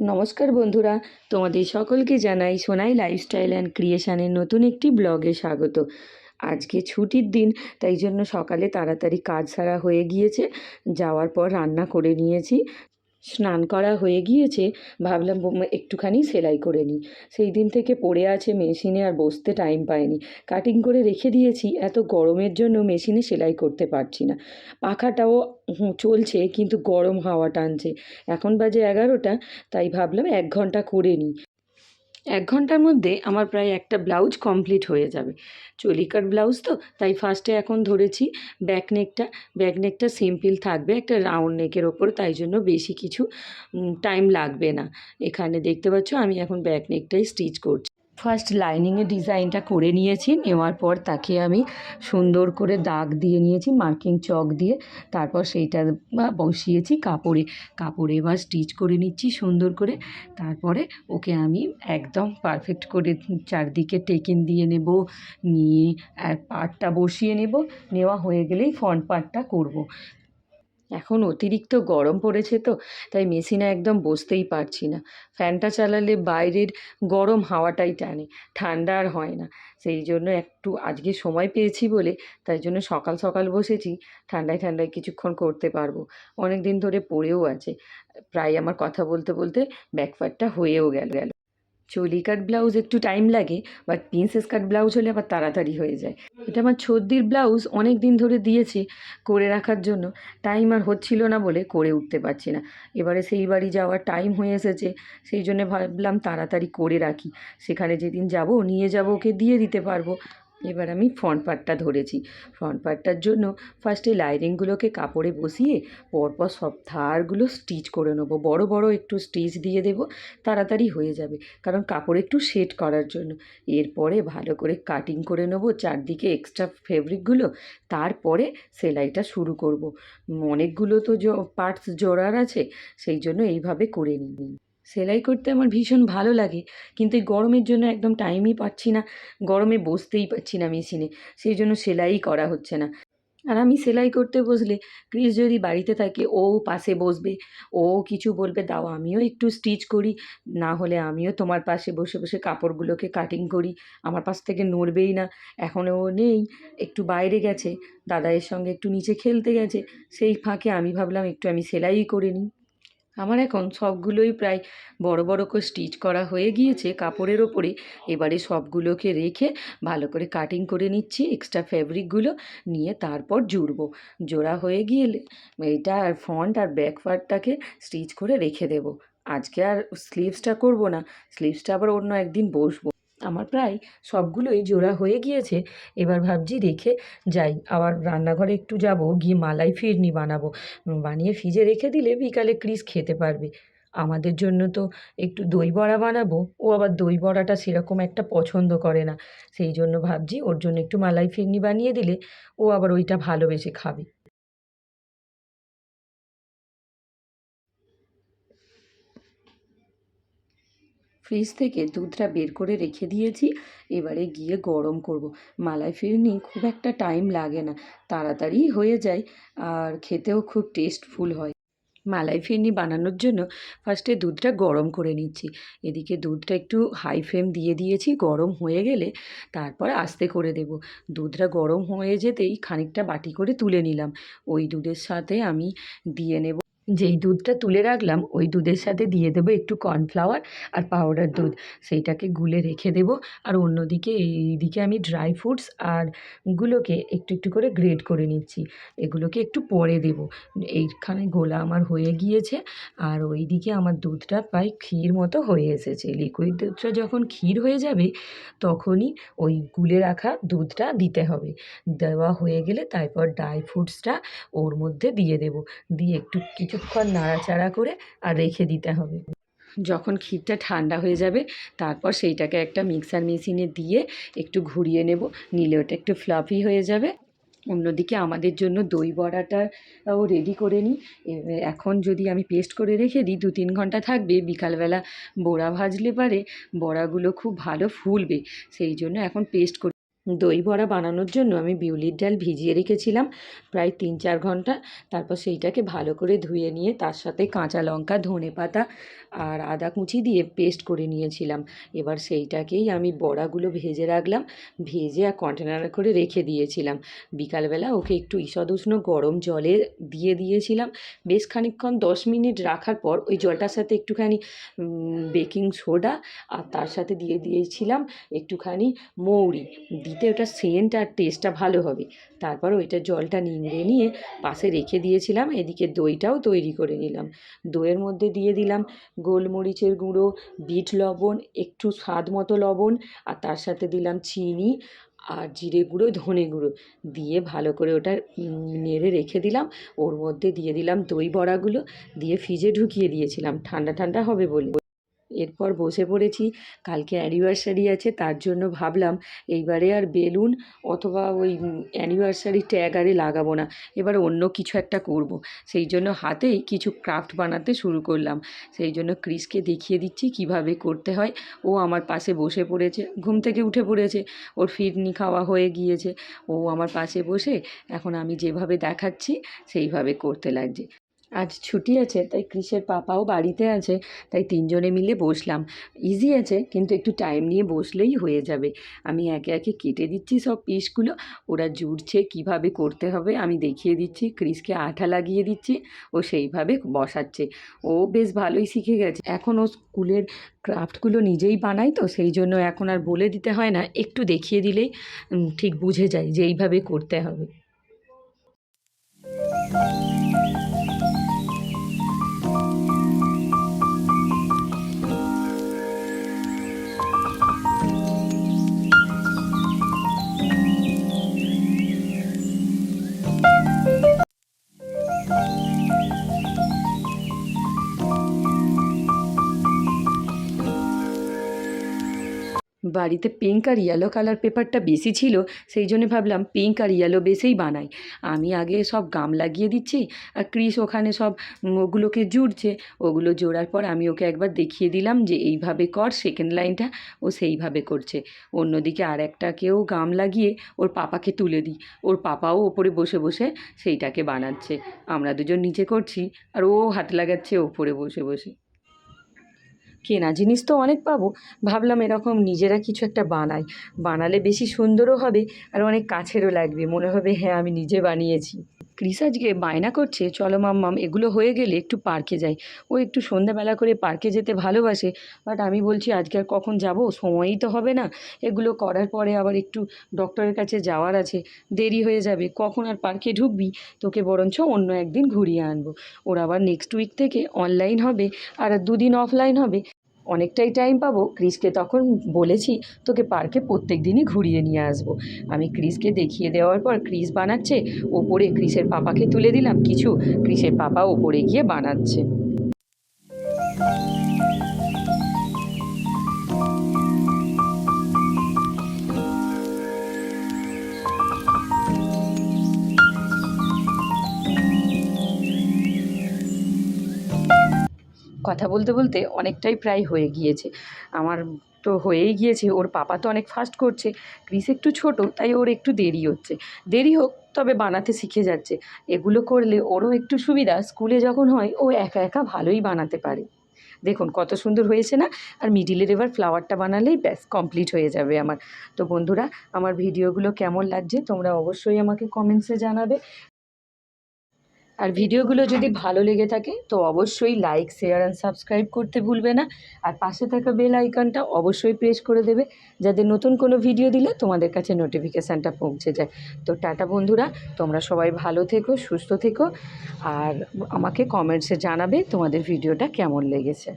নমস্কার বন্ধুরা, তোমাদের সকলকে জানাই সোনাই লাইফস্টাইল অ্যান্ড ক্রিয়েশানের নতুন একটি ব্লগে স্বাগত। আজকে ছুটির দিন, তাই জন্য সকালে তাড়াতাড়ি কাজ সারা হয়ে গিয়েছে, যাওয়ার পর রান্না করে নিয়েছি। স্নান করা হয়ে গিয়েছে, ভাবলাম একটুখানি সেলাই করে নিই। সেই দিন থেকে পড়ে আছে মেশিনে আর বসতে টাইম পাইনি। কাটিং করে রেখে দিয়েছি, এত গরমের জন্য মেশিনে সেলাই করতে পারছি না। পাখাটাও চলছে কিন্তু গরম হাওয়া টানছে। এখন বাজে এগারোটা, তাই ভাবলাম এক ঘণ্টা করে নিই। এক ঘণ্টার মধ্যে আমার প্রায় একটা ব্লাউজ কমপ্লিট হয়ে যাবে। চলিকার ব্লাউজ তো, তাই ফার্স্টে এখন ধরেছি back neck back neck simple থাকবে, একটা রাউন্ড নেকের ওপর, তাই জন্য বেশি কিছু টাইম লাগবে না। এখানে দেখতে পাচ্ছ, আমি এখন ব্যাক নেকটাই স্টিচ করছি। ফার্স্ট লাইনিংয়ের ডিজাইনটা করে নিয়েছি। নেওয়ার পর তাকে আমি সুন্দর করে দাগ দিয়ে নিয়েছি মার্কিং চক দিয়ে। তারপর সেইটা বসিয়েছি কাপড়ে। কাপড়ে এবার স্টিচ করে নিচ্ছি সুন্দর করে। তারপরে ওকে আমি একদম পারফেক্ট করে চারদিকে টেকিন দিয়ে নেব। নিয়ে আর পাটটা বসিয়ে নেব। নেওয়া হয়ে গেলেই ফ্রন্ট পার্টটা করব। এখন অতিরিক্ত গরম পড়েছে তো, তাই মেশিনে একদম বসতেই পারছি না। ফ্যানটা চালালে বাইরের গরম হাওয়াটাই টানে, ঠান্ডা আর হয় না। সেই জন্য একটু আজকে সময় পেয়েছি বলে, তাই জন্য সকাল সকাল বসেছি, ঠান্ডায় ঠান্ডায় কিছুক্ষণ করতে পারব। অনেক দিন ধরে পড়েও আছে। প্রায় আমার কথা বলতে বলতে ব্যাকফারটা হয়েও গেল গেল। চলি কাট ব্লাউজ একটু টাইম লাগে বাট প্রিন্সেস কাট ব্লাউজ হলে আবার তাড়াতাড়ি হয়ে যায়। এটা আমার ছর্দির ব্লাউজ অনেক দিন ধরে দিয়েছি করে রাখার জন্য। টাইম আর হচ্ছিল না বলে করে উঠতে পারছি না। এবারে সেই বাড়ি যাওয়ার টাইম হয়ে এসেছে, সেই জন্য ভাবলাম তাড়াতাড়ি করে রাখি। সেখানে যেদিন যাব, নিয়ে যাব, ওকে দিয়ে দিতে পারব। এবার আমি ফ্রন্ট পার্টটা ধরেছি। ফ্রন্ট পার্টটার জন্য ফার্স্টে লাইনিংগুলোকে কাপড়ে বসিয়ে পরপর সব ধারগুলো স্টিচ করে নেব। বড় বড় একটু স্টিচ দিয়ে দেবো, তাড়াতাড়ি হয়ে যাবে। কারণ কাপড় একটু শেড করার জন্য। এরপরে ভালো করে কাটিং করে নেব চারদিকে এক্সট্রা ফেব্রিকগুলো তারপরে সেলাইটা শুরু করব। অনেকগুলো তো পার্টস জোড়ার আছে, সেই জন্য এইভাবে করে নিই। সেলাই করতে আমার ভীষণ ভালো লাগে। কিন্তু এই গরমের জন্য একদম টাইমই পাচ্ছি না। গরমে বসতেই পারছি না মেশিনে সেই জন্য সেলাই করা হচ্ছে না। আর আমি সেলাই করতে বসলে ক্রিস যদি বাড়িতে থাকে, ও পাশে বসবে। ও কিছু বলবে, দাও, আমিও একটু স্টিচ করি। না হলে আমিও তোমার পাশে বসে বসে কাপড়গুলোকে কাটিং করি। আমার পাশ থেকে নড়বেই না। এখন ও নেই, একটু বাইরে গেছে। দাদাইয়ের সঙ্গে একটু নিচে খেলতে গেছে। সেই ফাঁকে আমি ভাবলাম, একটু আমি সেলাই করে নিই। আমার এখন সবগুলোই প্রায় বড় বড় করে স্টিচ করা হয়ে গিয়েছে কাপড়ের ওপরে। এবারে সবগুলোকে রেখে ভালো করে কাটিং করে নিচ্ছি এক্সট্রা ফ্যাব্রিকগুলো নিয়ে তারপর জুড়বো। জোড়া হয়ে গিয়েলে এইটা আর ফ্রন্ট আর ব্যাক পার্টটাকে স্টিচ করে রেখে দেব। আজকে আর স্লিভসটা করব না স্লিভসটা আবার অন্য একদিন বসবো। আমার প্রায় সবগুলোই জোড়া হয়ে গিয়েছে। এবার ভাবছি রেখে যাই। আবার রান্নাঘরে একটু যাব, গিয়ে মালাই ফিরনি বানাবো। বানিয়ে ফ্রিজে রেখে দিলে বিকালে ক্রিস খেতে পারবে। আমাদের জন্য তো একটু দই বড়া বানাবো। ও আবার দই বড়াটা সেরকম একটা পছন্দ করে না। সেই জন্য ভাবছি ওর জন্য একটু মালাই ফিরনি বানিয়ে দিলে ও আবার ওইটা ভালোবেসে খাবে। ফ্রিজ থেকে দুধটা বের করে রেখে দিয়েছি। এবারে গিয়ে গরম করব। মালাই ফিরনি খুব একটা টাইম লাগে না, তাড়াতাড়ি হয়ে যায় আর খেতেও খুব টেস্টফুল হয়। মালাই ফিরনি বানানোর জন্য ফার্স্টে দুধটা গরম করে নিচ্ছি। এদিকে দুধটা একটু হাই ফ্লেম দিয়ে দিয়েছি, গরম হয়ে গেলে তারপর আস্তে করে দেব। দুধটা গরম হয়ে যেতেই খানিকটা বাটি করে তুলে নিলাম। ওই দুধের সাথে আমি দিয়ে নেব যেই দুধটা তুলে রাখলাম, ওই দুধের সাথে দিয়ে দেবো একটু কর্নফ্লাওয়ার আর পাউডার দুধ। সেইটাকে গুলে রেখে দেবো। আর অন্যদিকে এইদিকে আমি ড্রাই ফ্রুটস আর গুলোকে একটু একটু করে গ্রেড করে নিচ্ছি। এগুলোকে একটু পরে দেবো। এইখানে গোলা আমার হয়ে গিয়েছে। আর ওইদিকে আমার দুধটা প্রায় ক্ষীর মতো হয়ে এসেছে। লিকুইড দুধটা যখন ক্ষীর হয়ে যাবে, তখনই ওই গুলে রাখা দুধটা দিতে হবে। দেওয়া হয়ে গেলে তারপর ড্রাই ফ্রুটসটা ওর মধ্যে দিয়ে দেবো। দিয়ে একটু কিছুক্ষণ নাড়াচাড়া করে আর রেখে দিতে হবে। যখন ক্ষীরটা ঠান্ডা হয়ে যাবে, তারপর সেইটাকে একটা মিক্সার মেশিনে দিয়ে একটু ঘুরিয়ে নেব। নিলে ওটা একটু ফ্লাফি হয়ে যাবে। অন্যদিকে আমাদের জন্য দই বড়াটাও রেডি করে নিই। এখন যদি আমি পেস্ট করে রেখে দিই দু তিন ঘণ্টা থাকবে। বিকালবেলা বড়া ভাজলে পারে, বড়াগুলো খুব ভালো ফুলবে। সেই জন্য এখন পেস্ট করে দই বড়া বানানোর জন্য আমি বিউলির ডাল ভিজিয়ে রেখেছিলাম প্রায় তিন চার ঘণ্টা। তারপর সেইটাকে ভালো করে ধুয়ে নিয়ে তার সাথে কাঁচা লঙ্কা ধনে পাতা আর আদা কুচি দিয়ে পেস্ট করে নিয়েছিলাম। এবার সেইটাকেই আমি বড়াগুলো ভেজে রাখলাম, ভেজে আর কন্টেনারে করে রেখে দিয়েছিলাম। বিকালবেলা ওকে একটু ঈষদ উষ্ণ গরম জলে দিয়ে দিয়েছিলাম। বেশ খানিকক্ষণ, দশ মিনিট রাখার পর ওই জলটার সাথে একটুখানি বেকিং সোডা আর তার সাথে দিয়ে দিয়েছিলাম একটুখানি মৌরি। দিতে ওটা সেন্ট আর টেস্টটা ভালো হবে। তারপর ওইটা জলটা নিংড়ে নিয়ে পাশে রেখে দিয়েছিলাম। এদিকে দইটাও তৈরি করে নিলাম। দইয়ের মধ্যে দিয়ে দিলাম গোলমরিচের গুঁড়ো, বিট লবণ, একটু স্বাদ মতো লবণ, আর তার সাথে দিলাম চিনি আর জিরে গুঁড়ো, ধনে গুঁড়ো। দিয়ে ভালো করে ওটা নেড়ে রেখে দিলাম। ওর মধ্যে দিয়ে দিলাম দই বড়াগুলো। দিয়ে ফ্রিজে ঢুকিয়ে দিয়েছিলাম। ঠান্ডা ঠান্ডা হবে বলে। এরপর বসে পড়েছি। কালকে অ্যানিভার্সারি আছে, তার জন্য ভাবলাম এইবারে আর বেলুন অথবা ওই অ্যানিভার্সারি ট্যাগ আরে লাগাবো না। এবার অন্য কিছু একটা করব। সেই জন্য হাতেই কিছু ক্রাফট বানাতে শুরু করলাম। সেই জন্য ক্রিসকে দেখিয়ে দিচ্ছি কীভাবে করতে হয়। ও আমার পাশে বসে পড়েছে, ঘুম থেকে উঠে পড়েছে। ওর ফিরনি খাওয়া হয়ে গিয়েছে। ও আমার পাশে বসে এখন আমি যেভাবে দেখাচ্ছি, সেইভাবে করতে লাগছে। আজ ছুটি আছে, তাই ক্রিসের পাপাও বাড়িতে আছে, তাই তিনজনে মিলে বসলাম। ইজি আছে, কিন্তু একটু টাইম নিয়ে বসলেই হয়ে যাবে। আমি একে একে কেটে দিচ্ছি সব পিসগুলো ওরা জুড়ছে কীভাবে করতে হবে আমি দেখিয়ে দিচ্ছি। ক্রিসকে আঠা লাগিয়ে দিচ্ছি, ও সেইভাবে বসাচ্ছে। ও বেশ ভালোই শিখে গেছে। এখন ও স্কুলের ক্রাফটগুলো নিজেই বানাই তো, সেই জন্য এখন আর বলে দিতে হয় না, একটু দেখিয়ে দিলেই ঠিক বুঝে যায় যে এইভাবে করতে হবে। বাড়িতে পিঙ্ক আর ইয়েলো কালার পেপারটা বেশি ছিল, সেই জন্য ভাবলাম পিঙ্ক আর ইয়েলো বেসেই বানাই। আমি আগে সব গাম লাগিয়ে দিচ্ছি, আর ক্রিস ওখানে সব ওগুলোকে জুড়ছে, ওগুলো জোড়ার পর আমি ওকে একবার দেখিয়ে দিলাম যে এইভাবে কর সেকেন্ড লাইনটা ও সেইভাবে করছে। অন্যদিকে আর একটাকেও গাম লাগিয়ে ওর পাপাকে তুলে দিই, ওর পাপাও ওপরে বসে বসে সেইটাকে বানাচ্ছে। আমরা দুজন নিচে করছি, আর ও হাত লাগাচ্ছে ওপরে বসে বসে। কেনা জিনিস তো অনেক পাবো। ভাবলাম এরকম নিজেরা কিছু একটা বানাই। বানালে বেশি সুন্দরও হবে আর অনেক কাছেরও লাগবে। মনে হবে হ্যাঁ আমি নিজে বানিয়েছি। ক্রিস আজকে বায়না করছে, চলো মাম্মাম, এগুলো হয়ে গেলে একটু পার্কে যাই। ও একটু সন্ধ্যাবেলা করে পার্কে যেতে ভালোবাসে, বাট আমি বলছি, আজকে আর কখন যাব? সময়ই তো হবে না। এগুলো করার পরে আবার একটু ডক্টরের কাছে যাওয়ার আছে। দেরি হয়ে যাবে, কখন আর পার্কে ঢুকবি? তোকে বরঞ্চ অন্য একদিন ঘুরিয়ে আনব। ওর আবার নেক্সট উইক থেকে অনলাইন হবে আর দুদিন অফলাইন হবে। অনেকটাই টাইম পাবো। ক্রিসকে তখন বলেছি, তোকে পার্কে প্রত্যেক দিনই ঘুরিয়ে নিয়ে আসব। আমি ক্রিসকে দেখিয়ে দেওয়ার পর ক্রিস বানাচ্ছে। ওপরে ক্রিসের পাপাকে তুলে দিলাম। কিছু ক্রিসের পাপা ওপরে গিয়ে বানাচ্ছে। কথা বলতে বলতে অনেকটাই প্রায় হয়ে গিয়েছে। আমার তো হয়েই গিয়েছে, ওর পাপা তো অনেক ফাস্ট করছে। ক্রিস একটু ছোট, তাই ওর একটু দেরি হচ্ছে। দেরি হোক, তবে বানাতে শিখে যাচ্ছে। এগুলো করলে ওরও একটু সুবিধা, স্কুলে যখন হয়, ও একা একা ভালোই বানাতে পারে। দেখুন, কত সুন্দর হয়েছে না? আর মিডিলের এবার ফ্লাওয়ারটা বানালেই ব্যাস কমপ্লিট হয়ে যাবে আমার। তো বন্ধুরা, আমার ভিডিওগুলো কেমন লাগছে তোমরা অবশ্যই আমাকে কমেন্টসে জানাবে। আর ভিডিওগুলো যদি ভালো লেগে থাকে, তো অবশ্যই লাইক শেয়ার অ্যান্ড সাবস্ক্রাইব করতে ভুলবে না। আর পাশে থাকা বেল আইকনটা অবশ্যই প্রেস করে দেবে, যাতে নতুন কোনো ভিডিও দিলে তোমাদের কাছে নোটিফিকেশানটা পৌঁছে যায়। তো টাটা বন্ধুরা, তোমরা সবাই ভালো থেকো, সুস্থ থেকো, আর আমাকে কমেন্টসে জানাবে তোমাদের ভিডিওটা কেমন লেগেছে।